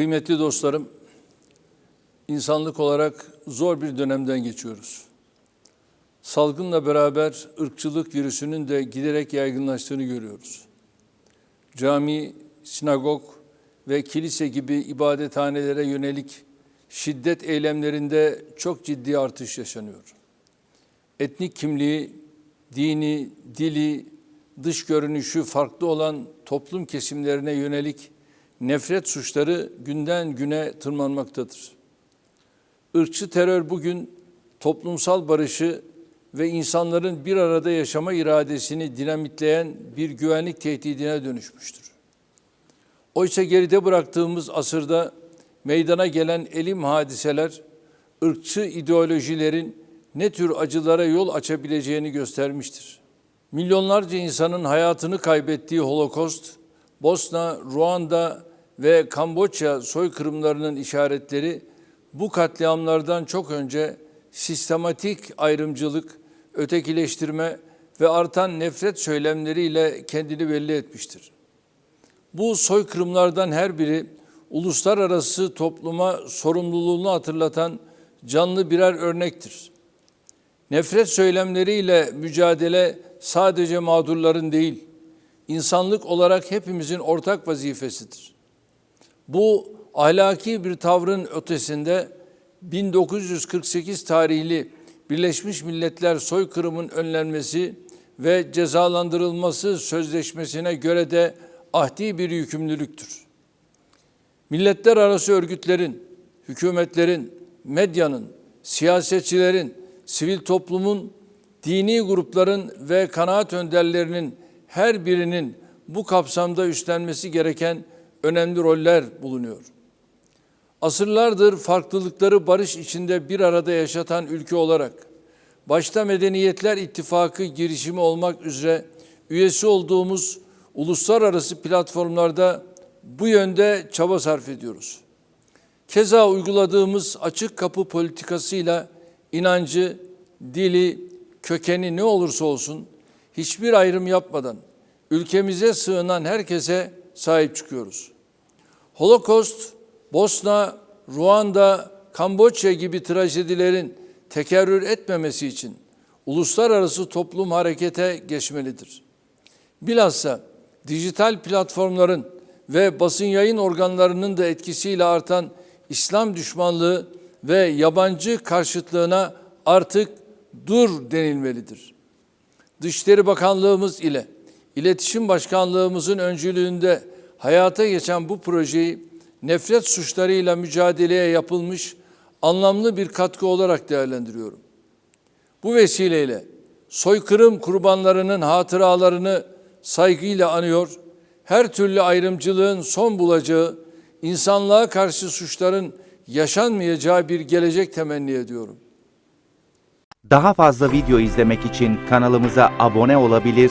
Kıymetli dostlarım, insanlık olarak zor bir dönemden geçiyoruz. Salgınla beraber ırkçılık virüsünün de giderek yaygınlaştığını görüyoruz. Cami, sinagog ve kilise gibi ibadethanelere yönelik şiddet eylemlerinde çok ciddi artış yaşanıyor. Etnik kimliği, dini, dili, dış görünüşü farklı olan toplum kesimlerine yönelik nefret suçları günden güne tırmanmaktadır. Irkçı terör bugün toplumsal barışı ve insanların bir arada yaşama iradesini dinamitleyen bir güvenlik tehdidine dönüşmüştür. Oysa geride bıraktığımız asırda meydana gelen elim hadiseler, ırkçı ideolojilerin ne tür acılara yol açabileceğini göstermiştir. Milyonlarca insanın hayatını kaybettiği Holokost, Bosna, Ruanda ve Kamboçya soykırımlarının işaretleri bu katliamlardan çok önce sistematik ayrımcılık, ötekileştirme ve artan nefret söylemleriyle kendini belli etmiştir. Bu soykırımlardan her biri uluslararası topluma sorumluluğunu hatırlatan canlı birer örnektir. Nefret söylemleriyle mücadele sadece mağdurların değil, insanlık olarak hepimizin ortak vazifesidir. Bu ahlaki bir tavrın ötesinde 1948 tarihli Birleşmiş Milletler soykırımın önlenmesi ve cezalandırılması sözleşmesine göre de ahdi bir yükümlülüktür. Milletler arası örgütlerin, hükümetlerin, medyanın, siyasetçilerin, sivil toplumun, dini grupların ve kanaat önderlerinin her birinin bu kapsamda üstlenmesi gereken önemli roller bulunuyor. Asırlardır farklılıkları barış içinde bir arada yaşatan ülke olarak başta Medeniyetler İttifakı girişimi olmak üzere üyesi olduğumuz uluslararası platformlarda bu yönde çaba sarf ediyoruz. Keza uyguladığımız açık kapı politikasıyla inancı, dili, kökeni ne olursa olsun hiçbir ayrım yapmadan ülkemize sığınan herkese sahip çıkıyoruz. Holocaust, Bosna, Ruanda, Kamboçya gibi trajedilerin tekerrür etmemesi için uluslararası toplum harekete geçmelidir. Bilhassa dijital platformların ve basın yayın organlarının da etkisiyle artan İslam düşmanlığı ve yabancı karşıtlığına artık dur denilmelidir. Dışişleri Bakanlığımız ile İletişim Başkanlığımızın öncülüğünde hayata geçen bu projeyi nefret suçlarıyla mücadeleye yapılmış anlamlı bir katkı olarak değerlendiriyorum. Bu vesileyle soykırım kurbanlarının hatıralarını saygıyla anıyor, her türlü ayrımcılığın son bulacağı, insanlığa karşı suçların yaşanmayacağı bir gelecek temenni ediyorum. Daha fazla video izlemek için kanalımıza abone olabilir,